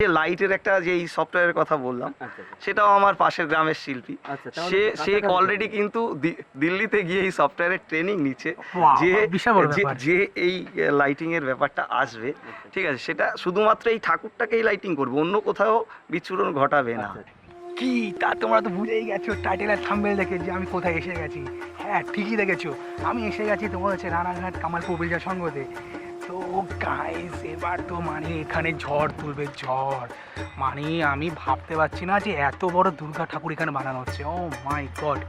যে লাইটের একটা যে এই সফটওয়্যারের কথা বললাম আচ্ছা সেটাও আমার পাশের গ্রামের শিল্পী। আচ্ছা সে সে অলরেডি কিন্তু দিল্লিতে গিয়ে এই সফটওয়্যারের ট্রেনিং নিচ্ছে। যে যে- এই লাইটিং এর ব্যাপারটা আসবে ঠিক আছে সেটা শুধুমাত্র এই ঠাকুরটাকেই লাইটিং করবে অন্য কোথাও বিচ্ছুরণ ঘটাবে না। আচ্ছা, কি? তা তোমরা তো বুঝেই গেছো টাইটেল আর থাম্বেল দেখে যে আমি কোথায় এসে গেছি। হ্যাঁ ঠিকই দেখেছ। আমি এসে গেছি তোমার হচ্ছে রানাঘাট কামালপুর বিলজা সঙ্গতে। তো গাইস এবার তো মানে এখানে ঝড় তুলবে, ঝড়। মানে আমি ভাবতে পারছি না যে এত বড় দুর্গা ঠাকুর এখানে বানানো হচ্ছে। ও মাই গড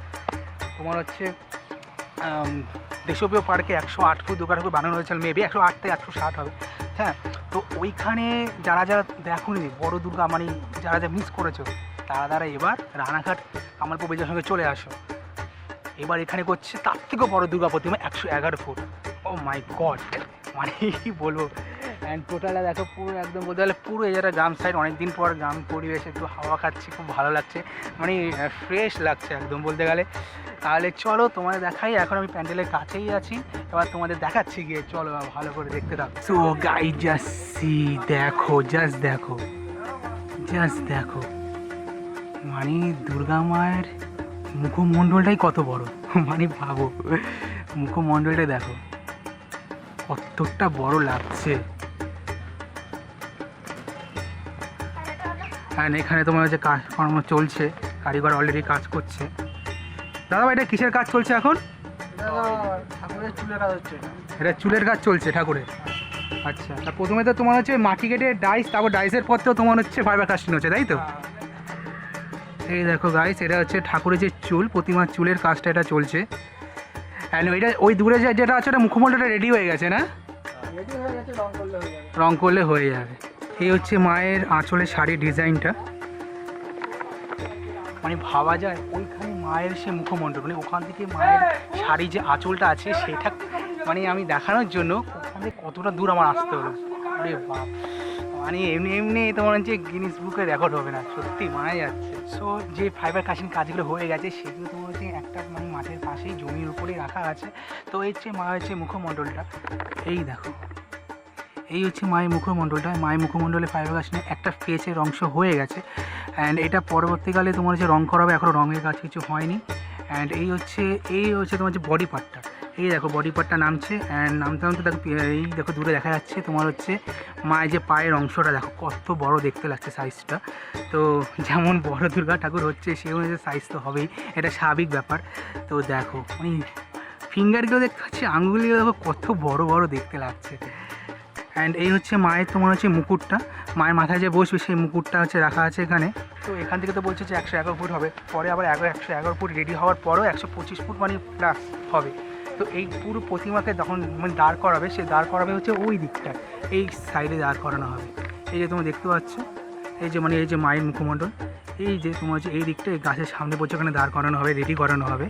তোমার হচ্ছে দেশপ্রিয় পার্কে একশো আট ফুট দুর্গা ঠাকুর বানানো হয়েছিল মেবি একশো আট থেকে একশো ষাট হবে। হ্যাঁ তো ওইখানে যারা যারা দেখুনি, বড় দুর্গা মানে যারা যা মিস করেছ, তারা তারা এবার রানাঘাট কামালপুর বেজার সঙ্গে চলে আসো। এবার এখানে করছে তার থেকেও বড় দুর্গা প্রতিমা একশো এগারো ফুট। ও মাই গড মানে কি বলব। অ্যান্ড টোটালটা দেখো পুরো একদম বলতে গেলে পুরো জায়গায় গ্রাম সাইড অনেকদিন পর গ্রাম পরিবেশে, একটু হাওয়া খাচ্ছে, খুব ভালো লাগছে। মানে ফ্রেশ লাগছে একদম বলতে গেলে। তাহলে চলো তোমাদের দেখাই, এখন আমি প্যান্ডেলের কাছেই আছি। এবার তোমাদের দেখাচ্ছি গিয়ে, চলো ভালো করে দেখতে থাকো। সো গাই জাস্ট সি দেখো জাস্ট দেখো জাস্ট দেখো। মানে দুর্গা মায়ের মুখমণ্ডলটাই কত বড়। মানে ভাবো মুখমণ্ডলটা দেখো। কতটা বড় লাগছে। আর এখানে তোমার হচ্ছে কাজকর্ম চলছে, কারিগর অলরেডি কাজ করছে। দাদা ভাই এটা কিসের কাজ চলছে এখন? এটা চুলের কাজ চলছে, ঠাকুরের। আচ্ছা তা প্রথমে তো তোমার হচ্ছে মাটি কেটে ডাইস তারপর ডাইসের পর তো তোমার হচ্ছে ফাইবার কাস্টিং হচ্ছে, তাই তো? এই দেখো গাইস এটা হচ্ছে ঠাকুরের যে চুল, প্রতিমার চুলের কাজটা এটা চলছে। অ্যান্ড এটা ওই দূরে যে যেটা আছে ওটা মুখমণ্ডলটা রেডি হয়ে গেছে না? রং করলে হয়ে যাবে। এই হচ্ছে মায়ের আঁচলের শাড়ির ডিজাইনটা। মানে ভাবা যায় ওইখানে মায়ের সে মুখমণ্ডল মানে ওখান থেকে মায়ের শাড়ি যে আঁচলটা আছে সেটা মানে আমি দেখানোর জন্য ওখান থেকে কতটা দূর আমার আসতে হলো। বাপ। মানে এমনি এমনি তোমার হচ্ছে গিনিস বুকে রেকর্ড হবে না, সত্যি মারা যাচ্ছে। সো যে ফাইবার কাশিং কাজগুলো হয়ে গেছে, সেগুলো তোমার হচ্ছে একটা মানে মাঠের পাশেই জমির উপরেই রাখা আছে। তো এই হচ্ছে মা হচ্ছে মুখমণ্ডলটা। এই দেখো। এই হচ্ছে মায়ের মুখমণ্ডলটা। মায়ের মুখমণ্ডলে ফাইবার কাশিনের একটা ফেসের অংশ হয়ে গেছে। অ্যান্ড এটা পরবর্তীকালে তোমার হচ্ছে রং করাবে এখনও রঙের কাজ কিছু হয়নি। অ্যান্ড এই হচ্ছে এই হচ্ছে তোমার হচ্ছে বডি পার্টটা এই দেখো বডি পার্টটা নামছে অ্যান্ড নামতে নামতে দেখো, এই দেখো দূরে দেখা যাচ্ছে, তোমার হচ্ছে মায়ের যে পায়ের অংশটা, দেখো কত বড় দেখতে লাগছে সাইজটা তো যেমন বড় দুর্গা ঠাকুর হচ্ছে, সেই অনুযায়ী সাইজ তো হবেই, এটা স্বাভাবিক ব্যাপার। তো দেখো মানে ফিঙ্গারগুলো দেখতে পাচ্ছি আঙুলগুলো দেখো কত বড় বড় দেখতে লাগছে। অ্যান্ড এই হচ্ছে মায়ের, তোমার হচ্ছে মুকুটটা। মায়ের মাথায় যে বসবে, সেই মুকুটটা হচ্ছে রাখা আছে এখানে। তো এখান থেকে তো বলছে যে একশো এগারো ফুট হবে, পরে আবার এগারো একশো এগারো ফুট রেডি হওয়ার পরেও একশো পঁচিশ ফুট মানে প্লাস হবে। তো এই পুরো প্রতিমাকে যখন মানে দাঁড় করাবে, সে দাঁড় করাবে হচ্ছে ওই দিকটা এই সাইডে দাঁড় করানো হবে। এই যে তোমরা দেখতে পাচ্ছ, এই যে মানে এই যে মায়ের মুখমণ্ডল, এই যে তোমার হচ্ছে এই দিকটা এই গাছের সামনে পড়ছে, ওখানে দাঁড় করানো হবে রেডি করানো হবে।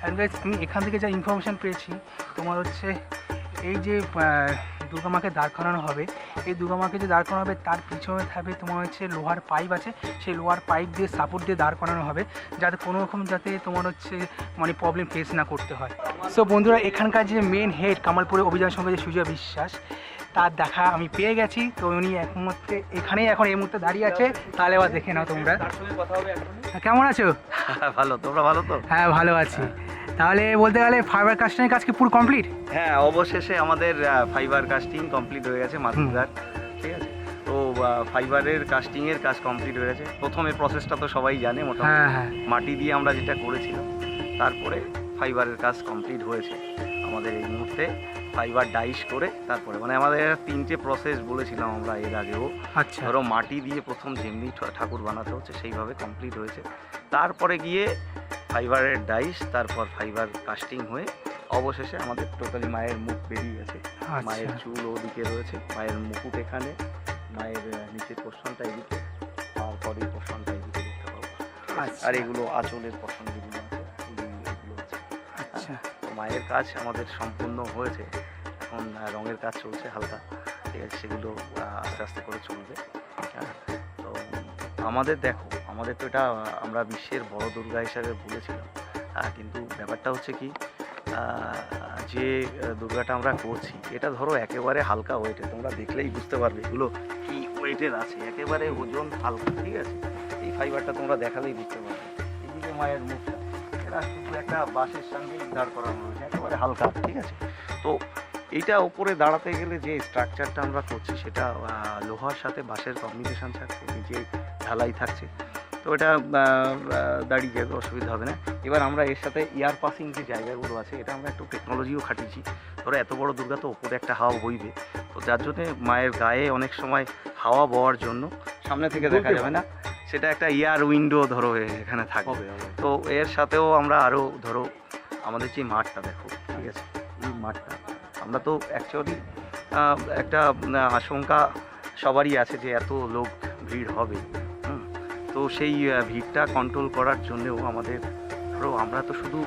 অ্যান্ড আমি এখান থেকে যা ইনফরমেশান পেয়েছি, তোমার হচ্ছে এই যে দুর্গা মাকে দাঁড় করানো হবে। এই দুর্গা মাকে যে দাঁড় করানো হবে তার পিছনে থাকবে তোমার হচ্ছে লোহার পাইপ আছে। সেই লোহার পাইপ দিয়ে সাপোর্ট দিয়ে দাঁড় করানো হবে যাতে কোনো রকম যাতে তোমার হচ্ছে মানে প্রবলেম ফেস না করতে হয়। সো বন্ধুরা এখানকার যে মেন হেড কামালপুরে অভিযান সঙ্গে যে সুজয় বিশ্বাস তার দেখা আমি পেয়ে গেছি। তো উনি এক মুহূর্তে এখানেই এখন এই মুহূর্তে দাঁড়িয়ে আছে। তাহলে এবার দেখে নাও তোমরা। কেমন আছো? ভালো। তোমরা ভালো তো? হ্যাঁ ভালো আছি। তাহলে বলতে গেলে ফাইবার কাস্টিংয়ের কাজ কি পুরো কমপ্লিট হ্যাঁ অবশেষে আমাদের ফাইবার কাস্টিং কমপ্লিট হয়ে গেছে মাতৃদার ঠিক আছে? তো ফাইবারের কাস্টিংয়ের কাজ কমপ্লিট হয়ে গেছে। প্রথমে প্রসেসটা তো সবাই জানে মোটামুটি হ্যাঁ হ্যাঁ। মাটি দিয়ে আমরা যেটা করেছিলাম তারপরে ফাইবারের কাজ কমপ্লিট হয়েছে আমাদের এই মুহূর্তে। ফাইবার ডাইস করে তারপরে মানে আমাদের তিনটে প্রসেস বলেছিলাম আমরা এর আগেও। আচ্ছা। ধরো মাটি দিয়ে প্রথম যেমনি ঠাকুর বানাতে হচ্ছে সেইভাবে কমপ্লিট হয়েছে। তারপরে গিয়ে ফাইবারের ডাইস তারপর ফাইবার কাস্টিং হয়ে অবশেষে আমাদের টোটালি মায়ের মুখ বেরিয়ে গেছে। মায়ের আচ্ছা চুল ওদিকে রয়েছে মায়ের মুকুট এখানে মায়ের নিচের পোর্শনটা এদিকে তারপরে পোর্শনটা এদিকে দেখতে পাবো। আচ্ছা। আর এগুলো আঁচলের পোর্শন যেগুলো আছে আচ্ছা। তো মায়ের কাজ আমাদের সম্পূর্ণ হয়েছে। এখন রঙের কাজ চলছে হালকা। ঠিক আছে সেগুলো আস্তে আস্তে করে চলবে। হ্যাঁ তো আমাদের দেখো আমাদের তো এটা আমরা বিশ্বের বড় দুর্গা হিসাবে বলেছিলাম। কিন্তু ব্যাপারটা হচ্ছে কি যে দুর্গাটা আমরা করছি, এটা ধরো একেবারে হালকা ওয়েটে তোমরা দেখলেই বুঝতে পারবে এগুলো কি ওয়েটের আছে। একেবারে ওজন হালকা, ঠিক আছে? এই ফাইবারটা তোমরা দেখালেই বুঝতে পারবে। যে মায়ের মুখটা, এটা শুধু একটা বাঁশের সঙ্গে দাঁড় করানো হয়েছে একেবারে হালকা, ঠিক আছে? তো এইটা ওপরে দাঁড়াতে গেলে যে স্ট্রাকচারটা আমরা করছি, সেটা লোহার সাথে বাঁশের কম্বিনেশন থাকছে নিচে ঢালাই থাকছে। তো এটা দাঁড়িয়ে যাবে অসুবিধা হবে না। এবার আমরা এর সাথে এয়ার পাসিং যে জায়গাগুলো আছে এটা আমরা একটু টেকনোলজিও খাটিয়েছি। ধরো এত বড় দুর্গা তো ওপরে একটা হাওয়া বইবে। তো যার জন্যে মায়ের গায়ে অনেক সময় হাওয়া বওয়ার জন্য সামনে থেকে দেখা যাবে না সেটা একটা এয়ার উইন্ডো ধরো এখানে থাকবে। তো এর সাথেও আমরা আরও ধরো আমাদের যে মাঠটা দেখো ঠিক আছে? এই মাঠটা আমরা তো অ্যাকচুয়ালি একটা আশঙ্কা সবারই আছে যে এত লোক ভিড় হবে। তো সেই ভিড়টা কন্ট্রোল করার জন্যেও আমাদের, ধরো আমরা তো শুধু,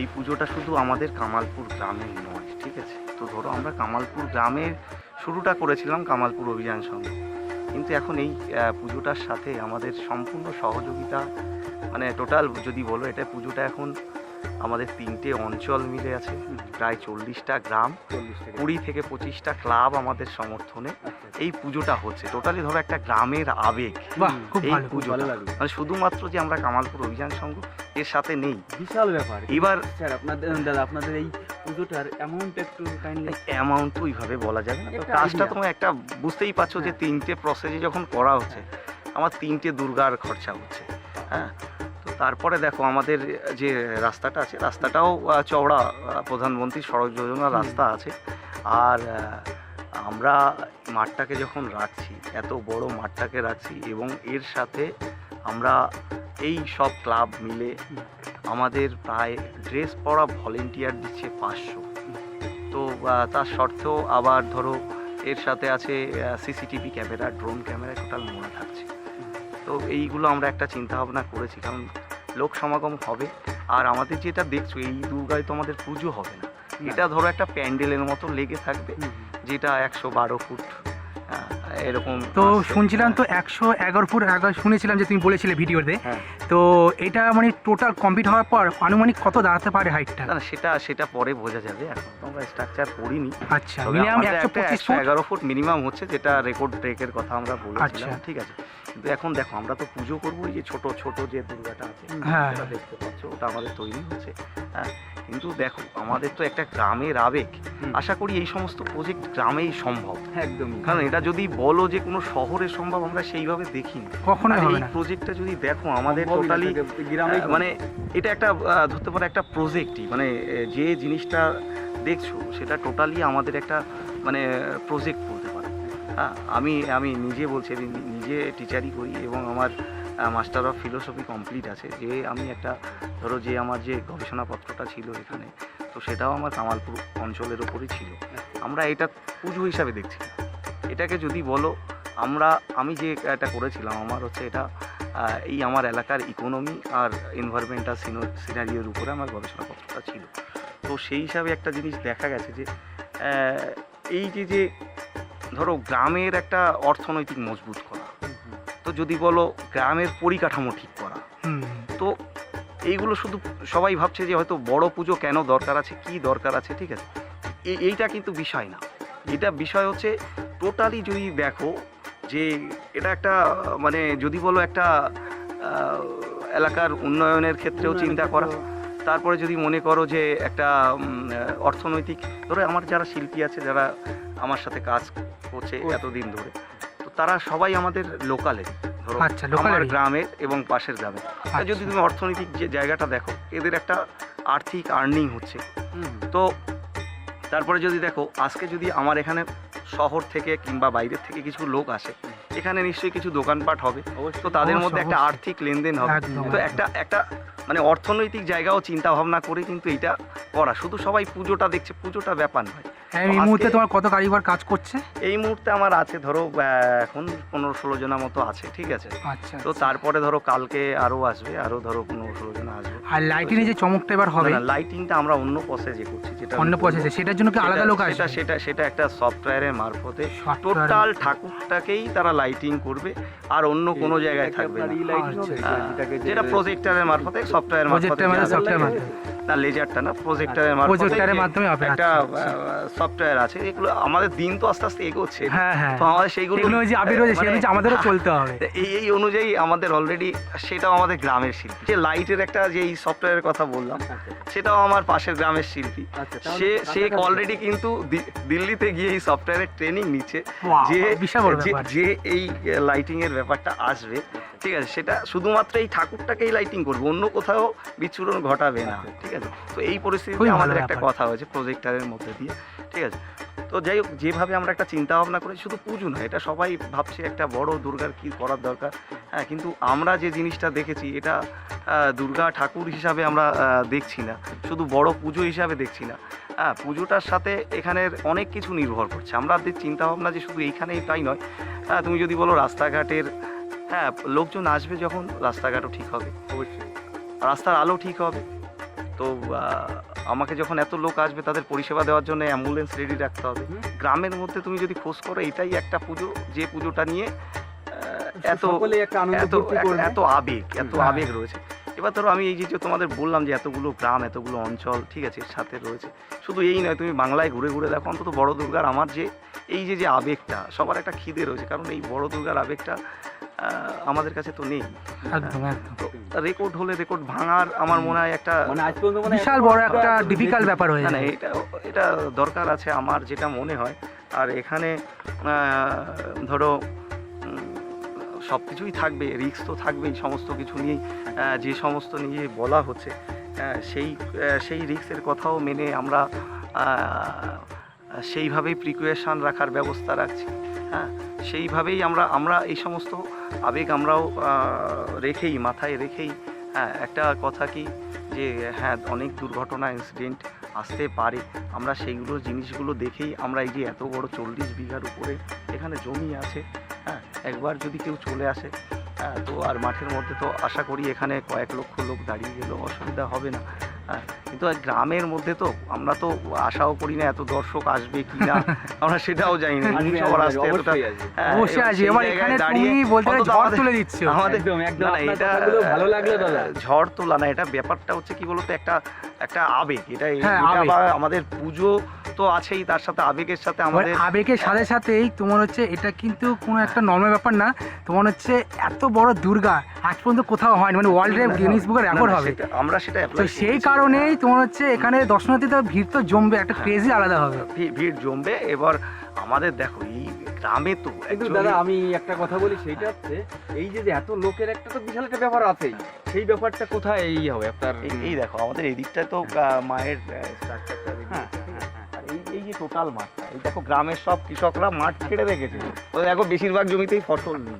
এই পুজোটা শুধু আমাদের কামালপুর গ্রামের নয়, ঠিক আছে? তো ধরো আমরা কামালপুর গ্রামের শুরুটা করেছিলাম কামালপুর অভিযান সঙ্গে। কিন্তু এখন এই পুজোটার সাথে আমাদের সম্পূর্ণ সহযোগিতা মানে টোটাল যদি বলো, এটা পুজোটা এখন আমাদের তিনটে অঞ্চল মিলে আছে প্রায় চল্লিশটা গ্রাম কুড়ি থেকে পঁচিশটা ক্লাব আমাদের সমর্থনে এই পুজোটা হচ্ছে। টোটালি ধরো একটা গ্রামের আবেগ। এই পুজোটা। মানে শুধুমাত্র যে আমরা কামালপুর অভিযান সংঘ এর সাথে নেই। বিশাল ব্যাপার। এবার স্যার আপনাদের দাদা আপনাদের এই পুজোটার অ্যামাউন্ট একটু কাইন্ডলি অ্যামাউন্ট ওইভাবে বলা যাবে না। তো কাজটা. তোমার একটা বুঝতেই পারছ যে হ্যাঁ। তিনটে প্রসেসে যখন করা হচ্ছে আমার তিনটে দুর্গার খরচা হচ্ছে। হ্যাঁ? তারপরে দেখো আমাদের যে রাস্তাটা আছে রাস্তাটাও চওড়া প্রধানমন্ত্রী সড়ক যোজনা রাস্তা আছে। আর আমরা মাঠটাকে যখন রাখছি এত বড় মাঠটাকে রাখছি এবং এর সাথে আমরা এই সব ক্লাব মিলে আমাদের প্রায় ড্রেস পরা ভলেন্টিয়ার দিচ্ছে পাঁচশো। তো তার সত্ত্বেও আবার ধরো এর সাথে আছে CCTV camera drone camera total মনে থাকছে তো এইগুলো আমরা একটা চিন্তা ভাবনা করেছি কারণ লোক সমাগম হবে। আর আমাদের যেটা দেখছ এই দুর্গায় তো আমাদের পুজো হবে না। এটা ধরো একটা প্যান্ডেলের মতো লেগে থাকবে যেটা একশো বারো ফুট এরকম তো শুনছিলাম তো একশো এগারো ফুট এগারো শুনেছিলাম যে তুমি বলেছিলে ভিডিওতে হ্যাঁ। তো এটা মানে টোটাল কমপ্লিট হওয়ার পর আনুমানিক কত দাঁড়াতে পারে হাইটটা না সেটা সেটা পরে বোঝা যাবে। এখন তো আমরা স্ট্রাকচার করিনি। আচ্ছা মিনিমাম একশো পঁচিশ এগারো ফুট মিনিমাম হচ্ছে যেটা রেকর্ড ব্রেকের কথা আমরা বলেছিলাম আচ্ছা। ঠিক আছে? কিন্তু এখন দেখো আমরা তো পুজো করব এই যে ছোট ছোট যে দুর্গাটা আছে হ্যাঁ। সেটা দেখতে পাচ্ছ ওটা আমাদের তৈরি হচ্ছে হ্যাঁ? কিন্তু দেখো আমাদের তো একটা গ্রামের আবেগ। আশা করি এই সমস্ত প্রজেক্ট গ্রামেই সম্ভব। একদমই। কারণ এটা যদি বলো যে কোনো শহরে সম্ভব আমরা সেইভাবে আর হবে এই না। প্রজেক্টটা যদি দেখো আমাদের টোটালি মানে এটা একটা ধরতে পারো একটা প্রজেক্টই মানে যে জিনিসটা দেখছ সেটা টোটালি আমাদের একটা মানে প্রজেক্ট বলতে পারো। হ্যাঁ আমি আমি নিজে বলছি আমি নিজে টিচারই করি এবং আমার মাস্টার অফ ফিলোসফি কমপ্লিট আছে। যে আমি একটা ধরো যে আমার যে গবেষণাপত্রটা ছিল এখানে তো সেটাও আমার কামালপুর অঞ্চলের ওপরই ছিল। আমরা এটা পুজো হিসাবে দেখছি না। এটাকে যদি বলো আমরা আমি যে এটা করেছিলাম আমার হচ্ছে এটা এই আমার এলাকার ইকোনমি আর এনভায়রনমেন্টাল সিনারিওর উপরে আমার গবেষণাপত্রটা ছিল। তো সেই হিসাবে একটা জিনিস দেখা গেছে যে এই যে যে ধরো গ্রামের একটা অর্থনৈতিক মজবুত করা। তো যদি বলো গ্রামের পরিকাঠামো ঠিক করা। তো এইগুলো শুধু সবাই ভাবছে যে হয়তো বড় পুজো কেন দরকার আছে কি দরকার আছে ঠিক আছে? এই এইটা কিন্তু বিষয় না। এটা বিষয় হচ্ছে টোটালি যদি দেখো যে এটা একটা মানে যদি বলো একটা এলাকার উন্নয়নের ক্ষেত্রেও চিন্তা করা। তারপরে যদি মনে করো যে একটা অর্থনৈতিক ধরো আমার যারা শিল্পী আছে যারা আমার সাথে কাজ করছে এতদিন ধরে তো তারা সবাই আমাদের লোকালে ধরো আচ্ছা, আমার। গ্রামের এবং পাশের গ্রামে। যদি তুমি অর্থনৈতিক যে জায়গাটা দেখো এদের একটা আর্থিক আর্নিং হচ্ছে। তো তারপরে যদি দেখো আজকে যদি আমার এখানে শহর থেকে কিংবা বাইরের থেকে কিছু লোক আসে এখানে নিশ্চয়ই কিছু দোকানপাট হবে। তো তাদের মধ্যে একটা আর্থিক লেনদেন হবে। তো একটা একটা মানে অর্থনৈতিক জায়গাও চিন্তা ভাবনা করে কিন্তু এটা করা। শুধু সবাই পুজোটা দেখছে পুজোটা ব্যাপার নয়। হ্যাঁ, এই মুহূর্তে তোমার কত কারিগর কাজ করছে? এই মুহূর্তে আমার আছে ধরো এখন পনেরো ষোলো জনের মতো আছে ঠিক আছে? আচ্ছা তো তারপরে ধরো কালকে আরও আসবে আরও ধরো পনেরো ষোলো জন আসবে। আর লাইটিংয়ে যে চমকটা এবার হবে না লাইটিংটা আমরা অন্য প্রসেসে করছি যেটা অন্য প্রসেসে সেটার জন্য কি আলাদা সেটা- লোক সেটা আসবে? সেটা সেটা একটা সফটওয়্যারের মারফতে টোটাল ঠাকুরটাকেই তারা লাইটিং করবে আর অন্য কোনো জায়গায় থাকবে না। আচ্ছা, যেটা প্রজেক্টরের মারফতে সফটওয়্যার মারফতে সফটওয়্যার। না লেজারটা না প্রজেক্টারের প্রজেক্টারের মাধ্যমে হবে একটা আচ্ছা, আচ্ছা। সফটওয়্যার আছে এগুলো আমাদের দিন তো আস্তে আস্তে এগোচ্ছে। হ্যাঁ হ্যাঁ। তো আমাদের সেইগুলো যে আবির মানে- সেগুলো আমাদেরও চলতে হবে। এই এই অনুযায়ী আমাদের অলরেডি সেটাও আমাদের গ্রামের শিল্পী। যে লাইটের একটা যে এই সফটওয়্যারের কথা বললাম সেটাও আমার পাশের গ্রামের শিল্পী। আচ্ছা, সে সে অলরেডি কিন্তু দিল্লিতে গিয়ে এই সফটওয়্যারের ট্রেনিং নিচ্ছে। যে যে- এই লাইটিং এর ব্যাপারটা আসবে ঠিক আছে? সেটা শুধুমাত্র এই ঠাকুরটাকেই লাইটিং করবে অন্য কোথাও বিচ্ছুরণ ঘটাবে না ঠিক আছে? তো এই পরিস্থিতিতে আমাদের একটা কথা হয়েছে প্রজেক্টারের মধ্যে দিয়ে ঠিক আছে? তো যাই হোক, যেভাবে আমরা একটা চিন্তা ভাবনা করি, শুধু পুজো নয় এটা সবাই ভাবছে একটা বড় দুর্গার কি করার দরকার। হ্যাঁ কিন্তু আমরা যে জিনিসটা দেখেছি, এটা দুর্গা ঠাকুর হিসাবে আমরা দেখছি না। শুধু বড় পুজো হিসাবে দেখছি না। হ্যাঁ পুজোটার সাথে এখানের অনেক কিছু নির্ভর করছে। আমরা চিন্তা ভাবনা যে শুধু এইখানেই তাই নয় হ্যাঁ তুমি যদি বলো রাস্তাঘাটের হ্যাঁ লোকজন আসবে যখন, রাস্তাঘাটও ঠিক হবে, অবশ্যই। রাস্তার আলো ঠিক হবে। তো আমাকে যখন এত লোক আসবে তাদের পরিষেবা দেওয়ার জন্য অ্যাম্বুলেন্স রেডি রাখতে হবে। গ্রামের মধ্যে তুমি যদি খোঁজ করো এটাই একটা পুজো যে পুজোটা নিয়ে এত এত এত আবেগ এত হ্যাঁ। আবেগ রয়েছে। এবার ধরো আমি এই যে তোমাদের বললাম যে এতগুলো গ্রাম এতগুলো অঞ্চল ঠিক আছে এর সাথে রয়েছে। শুধু এই নয় তুমি বাংলায় ঘুরে ঘুরে দেখো অন্তত বড় দুর্গার আমার যে এই যে যে আবেগটা সবার একটা খিদে রয়েছে। কারণ এই বড় দুর্গার আবেগটা আমাদের কাছে তো নেই। রেকর্ড হলে রেকর্ড ভাঙার আমার মনে হয় একটা মানে বিশাল বড় একটা ডিফিকাল্ট ব্যাপার হয়ে না এটা এটা দরকার আছে আমার যেটা মনে হয়। আর এখানে ধরো সব কিছুই থাকবে রিস্ক তো থাকবেই, সমস্ত কিছু নিয়েই যে সমস্ত নিয়ে বলা হচ্ছে সেই সেই রিস্কের কথাও মেনে আমরা সেইভাবেই প্রিকুয়েশান রাখার ব্যবস্থা রাখছি হ্যাঁ? সেইভাবেই আমরা আমরা এই সমস্ত আবেগ আমরাও রেখেই, মাথায় রেখেই হ্যাঁ একটা কথা কি যে হ্যাঁ অনেক দুর্ঘটনা ইনসিডেন্ট আসতে পারে, আমরা সেইগুলো জিনিসগুলো দেখেই আমরা এই যে এত বড় চল্লিশ বিঘার উপরে এখানে জমি আছে হ্যাঁ একবার যদি কেউ চলে আসে হ্যাঁ তো আর মাঠের মধ্যে তো আশা করি এখানে কয়েক লক্ষ লোক দাঁড়িয়ে গেলেও অসুবিধা হবে না। হ্যাঁ কিন্তু গ্রামের মধ্যে তো আমরা তো আশাও করি না এত দর্শক আসবে কি না আমরা সেটাও জানি না সবার আসতে এতটা অবশ্যই আসবে। হ্যাঁ, অবশ্যই এবার আছে জায়গায় এখানে দাঁড়িয়ে তুমি বলতে ঝড় তুলে দিচ্ছ। আমাদের একদম, একদম, না, এটা ভালো লাগল দাদা। ঝড় তোলা না এটা ব্যাপারটা হচ্ছে কি বলতো একটা একটা আবেগ। এটা হ্যাঁ, এটা আমাদের পুজো তো আছেই তার সাথে আবেগের সাথে আমাদের আবেগের সাথে সাথেই তোমার হচ্ছে এটা কিন্তু কোনো একটা নর্মাল ব্যাপার না। তোমার হচ্ছে এত বড় দুর্গা আজ পর্যন্ত কোথাও হয়নি। মানে ওয়ার্ল্ড গিনিস বুকের রেকর্ড হবে। আমরা সেটা সেই করেছি। কারণেই তোমার হচ্ছে এখানে দর্শনার্থীদের ভিড় তো জমবে একটা ক্রেজি আলাদা হবে। ভি- ভিড় জমবে। এবার আমাদের দেখো এই গ্রামে তো কিন্তু actually- দাদা আমি একটা কথা বলি সেইটা হচ্ছে এই যে যে এত লোকের একটা তো বিশাল একটা ব্যাপার আছেই। সেই ব্যাপারটা কোথায় এই হবে? আপনার এই- দেখো আমাদের এই দিকটায় তো মায়ের স্ট্রাকচারটা হ্যাঁ, আর এই এই যে টোটাল মাঠটা এই দেখো গ্রামের সব কৃষকরা মাঠ ছেড়ে রেখেছে। তো দেখো বেশিরভাগ জমিতেই ফসল নেই।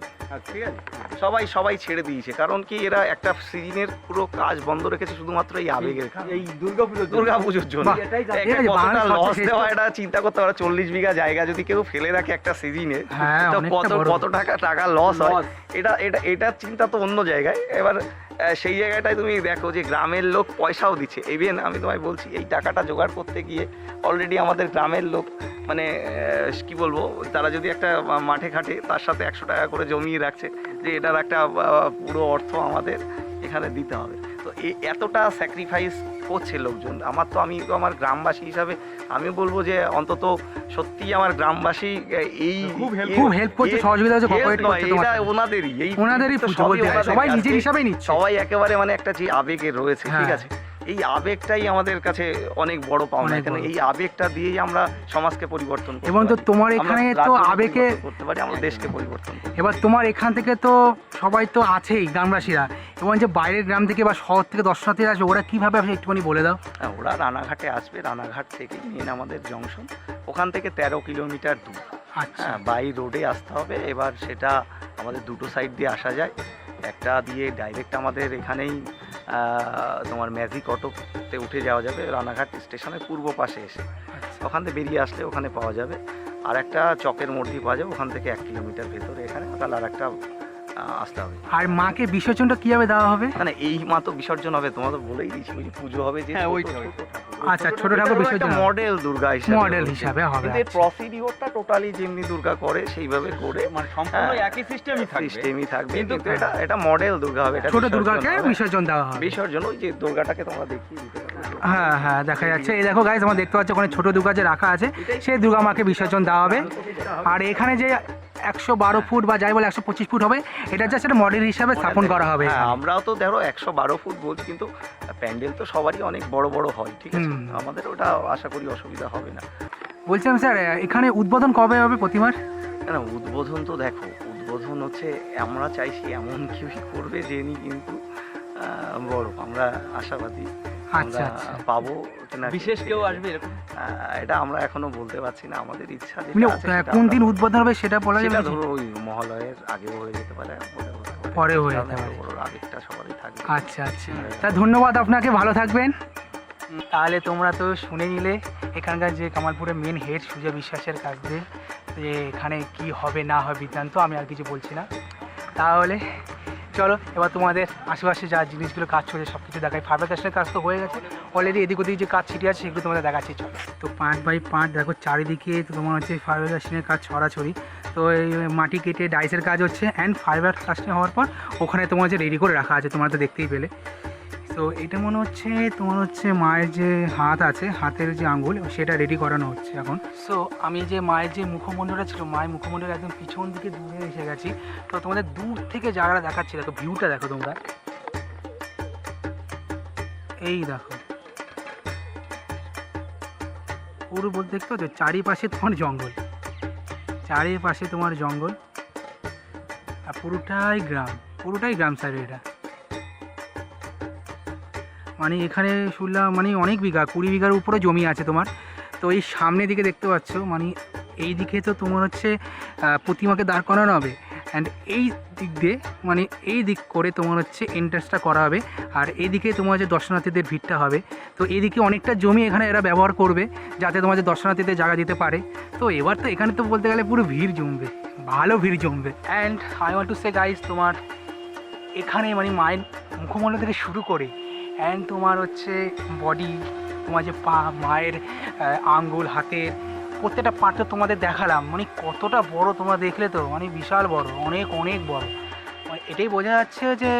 ঠিক আছে। সবাই সবাই ছেড়ে দিয়েছে। কারণ কি এরা একটা সিজনের পুরো কাজ বন্ধ রেখেছে শুধুমাত্র এই আবেগের এই দুর্গাপুজোর জন্য। কতটা লস দেওয়া এটা চিন্তা করতে পারে চল্লিশ বিঘা জায়গা যদি কেউ ফেলে রাখে একটা সিজনে হ্যাঁ তো কত কত টাকা টাকা লস হয়। এটা এটা এটা এটার চিন্তা তো অন্য জায়গায়। এবার সেই জায়গাটায় তুমি দেখো যে গ্রামের লোক পয়সাও দিচ্ছে। ইভেন আমি তোমায় বলছি, এই টাকাটা জোগাড় করতে গিয়ে অলরেডি আমাদের গ্রামের লোক মানে কি বলব, তারা যদি একটা মাঠে ঘাটে তার সাথে একশো টাকা করে জমিয়ে রাখছে, যে এটার একটা পুরো অর্থ আমাদের এখানে দিতে হবে। তো এতটা স্যাক্রিফাইস করছে লোকজন। আমার তো আমি তো আমার গ্রামবাসী হিসাবে আমি বলব যে অন্তত সত্যি আমার গ্রামবাসী এই খুব হেল্প করছে। সহযোগিতা হচ্ছে করছে এটা ওনাদেরই। এই ওনাদেরই সবাই নিজের হিসাবে নিচ্ছে। সবাই একেবারে মানে একটা যে আবেগে রয়েছে ঠিক হ্যাঁ। আছে? এই আবেগটাই আমাদের কাছে অনেক বড় পাওনা। এখানে এই আবেগটা দিয়েই আমরা সমাজকে পরিবর্তন এবং তো তোমার এখানে তো আবেগে করতে পারি আমরা দেশকে পরিবর্তন এবার তোমার এখান থেকে তো সবাই তো আছেই গ্রামবাসীরা। এবং যে বাইরের গ্রাম থেকে বা শহর থেকে দর্শনার্থীরা আসবে ওরা কীভাবে আসবে একটুখানি বলে দাও? হ্যাঁ, ওরা রানাঘাটে আসবে রানাঘাট থেকে মেন আমাদের জংশন ওখান থেকে তেরো কিলোমিটার দূর। আচ্ছা। হ্যাঁ বাই রোডে আসতে হবে। এবার সেটা আমাদের দুটো সাইড দিয়ে আসা যায়। একটা দিয়ে ডাইরেক্ট আমাদের এখানেই তোমার ম্যাজিক অটোতে উঠে যাওয়া যাবে রানাঘাট স্টেশনের পূর্ব পাশে এসে। ওখান থেকে বেরিয়ে আসলে ওখানে পাওয়া যাবে। আর একটা চকের মধ্যে পাওয়া যাবে ওখান থেকে এক কিলোমিটার ভেতরে এখানে তাহলে আর একটা আসতে হবে। আর মাকে বিসর্জনটা কীভাবে দেওয়া হবে? মানে এই মা তো বিসর্জন হবে তোমার তো বলেই দিয়েছি পুজো হবে যে হ্যাঁ, ওইটা। আচ্ছা ছোট ঠাকুর বিসর্জন মডেল দুর্গা হিসাবে মডেল। হিসাবে হবে কিন্তু এর আচ্ছা। প্রসিডিওরটা টোটালি যেমনি দুর্গা করে সেইভাবে করে। মানে সম্পূর্ণ হ্যাঁ। একই সিস্টেমই থাকবে। সিস্টেমই থাকবে। কিন্তু- এটা এটা মডেল দুর্গা হবে এটা ছোট বিসর্জন দুর্গাকে বিসর্জন দেওয়া হবে। বিসর্জন ওই যে দুর্গাটাকে তোমরা দেখিয়ে দিতে হ্যাঁ হ্যাঁ দেখা যাচ্ছে। এই দেখো গাইজ আমার দেখতে পাচ্ছি ওখানে ছোট দুর্গা যে রাখা আছে সেই দুর্গা মাকে বিসর্জন দেওয়া হবে। আর এখানে যে একশো বারো ফুট বা যাই বলে একশো পঁচিশ ফুট হবে এটা জাস্ট একটা মডেল হিসাবে স্থাপন করা হবে। হ্যাঁ আমরাও তো ধরো একশো বারো ফুট বলছি কিন্তু প্যান্ডেল তো সবারই অনেক বড় বড় হয় ঠিক আছে? আমাদের ওটা আশা করি অসুবিধা হবে না। বলছিলাম স্যার এখানে উদ্বোধন কবে হবে প্রতিমার? কেন উদ্বোধন তো দেখো উদ্বোধন হচ্ছে আমরা চাইছি এমন কেউই করবে যিনি কিন্তু বড় আমরা আশাবাদী। আচ্ছা আচ্ছা। পাবো বিশেষ কেউ আসবে এরকম? এটা আমরা এখনও বলতে পারছি না আমাদের ইচ্ছা মানে, কোন দিন উদ্বোধন হবে সেটা বলা যাবে? ধরো ওই মহালয়ের আগেও হয়ে যেতে পারে পারে। হয়ে যেতে পারে। আবেগটা সবারই থাকবে। আচ্ছা আচ্ছা। তা ধন্যবাদ আপনাকে ভালো থাকবেন। তাহলে তোমরা তো শুনে নিলে এখানকার যে কামালপুরের মেন হেড সুজা বিশ্বাসের কাছ দিয়ে যে এখানে কি হবে না হবে বৃত্তান্ত আমি আর কিছু বলছি না। তাহলে চলো, এবার তোমাদের আশেপাশে যা জিনিসগুলো কাজ চলছে সব কিছু দেখাই কাস্টের কাজ তো হয়ে গেছে। অলরেডি এদিক ওদিক যে কাজ ছিটে আছে, সেগুলো তোমাদের দেখাচ্ছি, চলো। তো পাঁচ বাই পাঁচ দেখো চারিদিকে তো তোমার হচ্ছে ফাইবার কাস্টিংয়ের কাজ ছড়াছড়ি। তো এই মাটি কেটে ডাইসের কাজ হচ্ছে অ্যান্ড ফাইবার কাস্টিং হওয়ার পর ওখানে তোমার হচ্ছে রেডি করে রাখা আছে, তোমরা তো দেখতেই পেলে। তো এটা মনে হচ্ছে তোমার হচ্ছে মায়ের যে হাত আছে, হাতের যে আঙ্গুল সেটা রেডি করানো হচ্ছে এখন। সো আমি যে মায়ের যে মুখমণ্ডলটা ছিল, মায়ের মুখমণ্ডলের একদম পিছন দিকে দূরে এসে গেছি। তো তোমাদের দূর থেকে জায়গাটা দেখাচ্ছি, দেখো ভিউটা দেখো তোমরা। এই দেখো। পুরো বলতে দেখতে পাচ্ছ, চারিপাশে তোমার জঙ্গল। চারিপাশে তোমার জঙ্গল। আর পুরোটাই গ্রাম। পুরোটাই গ্রাম সাইড এটা মানে এখানে শুনলাম মানে অনেক বিঘা, কুড়ি বিঘার উপরে জমি আছে তোমার। তো এই সামনের দিকে দেখতে পাচ্ছ মানে এই দিকে তো তোমার হচ্ছে প্রতিমাকে দাঁড় করানো হবে। অ্যান্ড এই দিক দিয়ে মানে এই দিক করে তোমার হচ্ছে এন্ট্রেন্সটা করা হবে। আর এইদিকে তোমার যে দর্শনার্থীদের ভিড়টা হবে। তো এইদিকে অনেকটা জমি এখানে এরা ব্যবহার করবে, যাতে তোমার যে দর্শনার্থীদের জায়গা দিতে পারে। তো এবার তো এখানে তো বলতে গেলে পুরো ভিড় জমবে, ভালো ভিড় জমবে। And I want to say guys তোমার এখানে মানে মায়ের মুখমণ্ডল থেকে শুরু করে অ্যান্ড তোমার হচ্ছে বডি তোমার যে পা, মায়ের আঙ্গুল হাতের প্রত্যেকটা পার্ট তো তোমাদের দেখালাম। মানে কতটা বড় তোমরা দেখলে তো? মানে বিশাল বড়, অনেক অনেক বড়। মানে এটাই বোঝা যাচ্ছে যে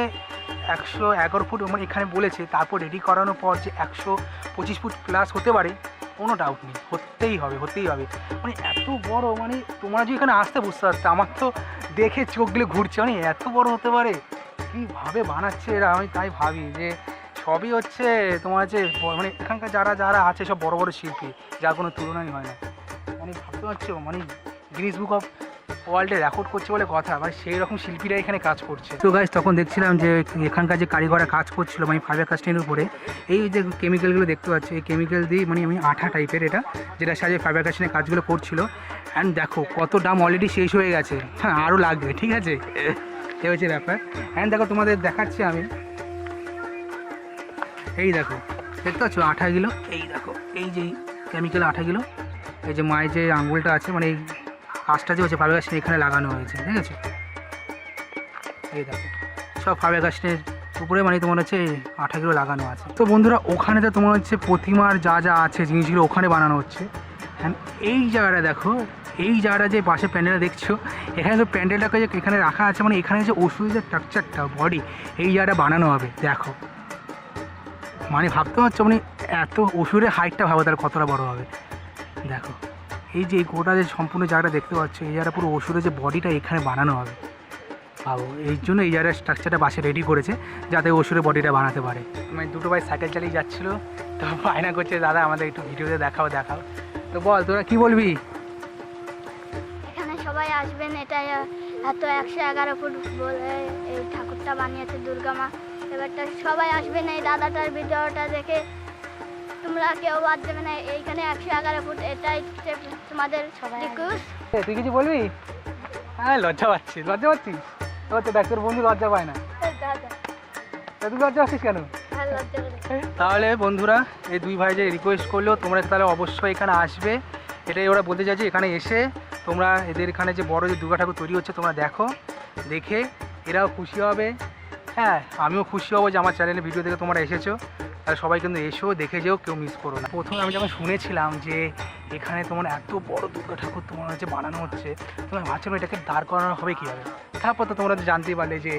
একশো এগারো ফুট মানে এখানে বলেছে, তারপর রেডি করানোর পর যে একশো পঁচিশ ফুট প্লাস হতে পারে, কোনো ডাউট নেই। হতেই হবে হতেই হবে। মানে এত বড় মানে তোমরা যে এখানে আসতে বুঝতে পারছ আমার তো দেখে চোখগুলো ঘুরছে। মানে এত বড় হতে পারে? কীভাবে বানাচ্ছে এরা? আমি তাই ভাবি যে সবই হচ্ছে তোমার যে মানে এখানকার যারা যারা আছে সব বড় বড় শিল্পী, যার কোনো তুলনাই হয় না। মানে ভাবতে পারছ মানে গিনিস বুক অফ ওয়ার্ল্ডে রেকর্ড করছে বলে কথা মানে সেই রকম শিল্পীরা এখানে কাজ করছে। তো গাইজ তখন দেখছিলাম যে এখানকার যে কারিগররা কাজ করছিল মানে ফাইবার কাস্টিংয়ের উপরে, এই যে কেমিক্যালগুলো দেখতে পাচ্ছি, এই কেমিক্যাল দিয়ে মানে আমি আঠা টাইপের এটা, যেটা সাজে ফাইবার কাস্টিংয়ের কাজগুলো করছিল। অ্যান্ড দেখো, কত দাম অলরেডি শেষ হয়ে গেছে। হ্যাঁ আরও লাগবে, ঠিক আছে? এই হচ্ছে ব্যাপার। অ্যান্ড দেখো তোমাদের দেখাচ্ছি আমি। এই দেখো, দেখতে পাচ্ছ? আঠা আঠাগুলো এই দেখো, এই যে কেমিক্যাল আঠাগুলো এই যে মায়ের যে আঙ্গুলটা আছে মানে এই কাজটা যে হচ্ছে ফাইবার কাস্টিং এখানে লাগানো হয়েছে ঠিক আছে এই দেখো, সব ফাইবার কাস্টিংয়ের উপরে মানে তোমার হচ্ছে আঠাগুলো লাগানো আছে। তো বন্ধুরা, ওখানে তো তোমার হচ্ছে প্রতিমার যা যা আছে, জিনিসগুলো ওখানে বানানো হচ্ছে। এই জায়গাটা দেখো, এই জায়গাটা যে পাশে প্যান্ডেলটা দেখছ, এখানে তো প্যান্ডেলটাকে যে এখানে রাখা আছে মানে এখানে যে ওষুধের যে স্ট্রাকচারটা বডি এই জায়গাটা বানানো হবে, দেখো। মানে ভাবতে পারছ মানে এত ওষুধের হাইটটা ভাবো তার কতটা বড় হবে? দেখো, এই যে এই গোটা যে সম্পূর্ণ জায়গাটা দেখতে পাচ্ছ, এই জায়গাটা পুরো ওষুধের যে বডিটা এখানে বানানো হবে। ভাবো, এই জন্য এই জায়গার স্ট্রাকচারটা বাসে রেডি করেছে, যাতে ওষুধের বডিটা বানাতে পারে। মানে দুটো ভাই সাইকেল চালিয়ে যাচ্ছিল, তো বায়না করছে, দাদা, আমাদের একটু ভিডিওতে দেখাও দেখাও। তো বল, তোরা কি বলবি? এখানে সবাই আসবেন, এটাই এত একশো এগারো ফুট বলে এই ঠাকুরটা বানিয়েছে দুর্গা মা। এবারটা সবাই আসবেন এই দাদাটার ভিডিওটা দেখে তোমরা কেউ বাদ দেবে না এইখানে একশো এগারো ফুট এটাই তোমাদের রিকোয়েস্ট তুই কিছু বলবি? হ্যাঁ লজ্জা পাচ্ছিস লজ্জা পাচ্ছিস? তো দেখ তোর বন্ধু লজ্জা পায় না। তুই লজ্জা পাচ্ছিস কেন? হ্যাঁ। তাহলে বন্ধুরা এই দুই ভাই যে রিকোয়েস্ট করল তোমরা তাহলে অবশ্যই এখানে আসবে। এটাই ওরা বলতে চাইছে এখানে এসে তোমরা এদের এখানে যে বড় যে দুর্গা ঠাকুর তৈরি হচ্ছে তোমরা দেখো দেখে এরাও খুশি হবে। হ্যাঁ আমিও খুশি হব যে আমার চ্যানেলে ভিডিও দেখে তোমরা এসেছ। তাহলে সবাই কিন্তু এসেও দেখে যেও, কেউ মিস করো না। প্রথমে আমি যখন শুনেছিলাম যে এখানে তোমার এত বড় দুর্গা ঠাকুর তোমার হচ্ছে বানানো হচ্ছে, তোমার ভাবছিলাম এটাকে দাঁড় করানো হবে কীভাবে? তারপর তো তোমরা জানতেই পারলে যে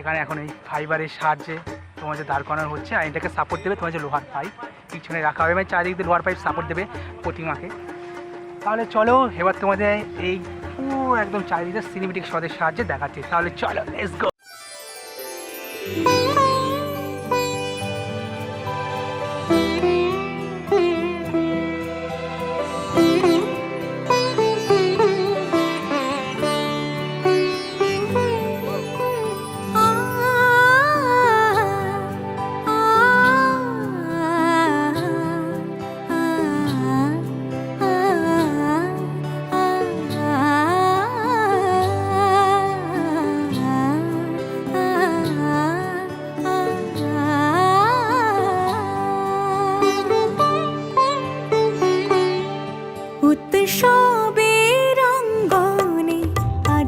এখানে এখন এই ফাইবারের সাহায্যে তোমার যে দাঁড় করানো হচ্ছে আর এটাকে সাপোর্ট দেবে তোমার যে লোহার পাইপ পিছনে রাখা হবে মানে চারিদিক দিয়ে লোহার পাইপ সাপোর্ট দেবে প্রতিমাকে। তাহলে চলো, এবার তোমাদের এই পুরো একদম চারিদিকে সিনেমেটিক শটের সাহায্যে দেখাচ্ছি। তাহলে চলো লেটস গো Thank you.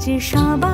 আজ সবার মন্ত্র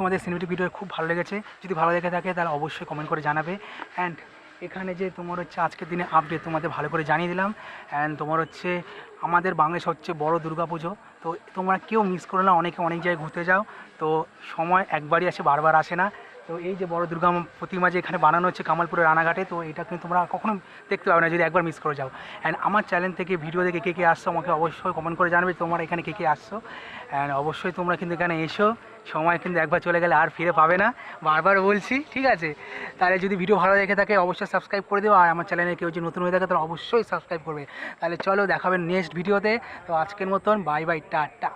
তোমাদের সিনেমেটিক ভিডিও খুব ভালো লেগেছে। যদি ভালো লেগে থাকে, তাহলে অবশ্যই কমেন্ট করে জানাবে। অ্যান্ড এখানে যে তোমার হচ্ছে আজকের দিনে আপডেট তোমাদের ভালো করে জানিয়ে দিলাম। অ্যান্ড তোমার হচ্ছে আমাদের বাংলাদেশ হচ্ছে বড় দুর্গাপুজো। তো তোমরা কেউ মিস করো না, অনেকে অনেক জায়গায় ঘুরতে যাও। তো সময় একবারই আসে, বারবার আসে না। তো এই যে বড় দুর্গা প্রতিমা যে এখানে বানানো হচ্ছে কামালপুরের রানাঘাটে, তো এটা কিন্তু তোমরা কখনো দেখতে পাবে না যদি একবার মিস করে যাও। অ্যান্ড আমার চ্যানেল থেকে ভিডিও দেখে কে কে আসছো, আমাকে অবশ্যই কমেন্ট করে জানাবে তোমরা এখানে কে কে আসছো। অ্যান্ড অবশ্যই তোমরা কিন্তু এখানে এসো। সময় কিন্তু একবার চলে গেলে আর ফিরে পাবে না। বারবার বলছি, ঠিক আছে? তাহলে যদি ভিডিও ভালো দেখে থাকে, অবশ্যই সাবস্ক্রাইব করে দেবো আর আমার চ্যানেলে কেউ যদি নতুন হয়ে থাকে, তাহলে অবশ্যই সাবস্ক্রাইব করবে। তাহলে চলো দেখাবেন নেক্সট ভিডিওতে তো। আজকের মতন বাই বাই টাটা।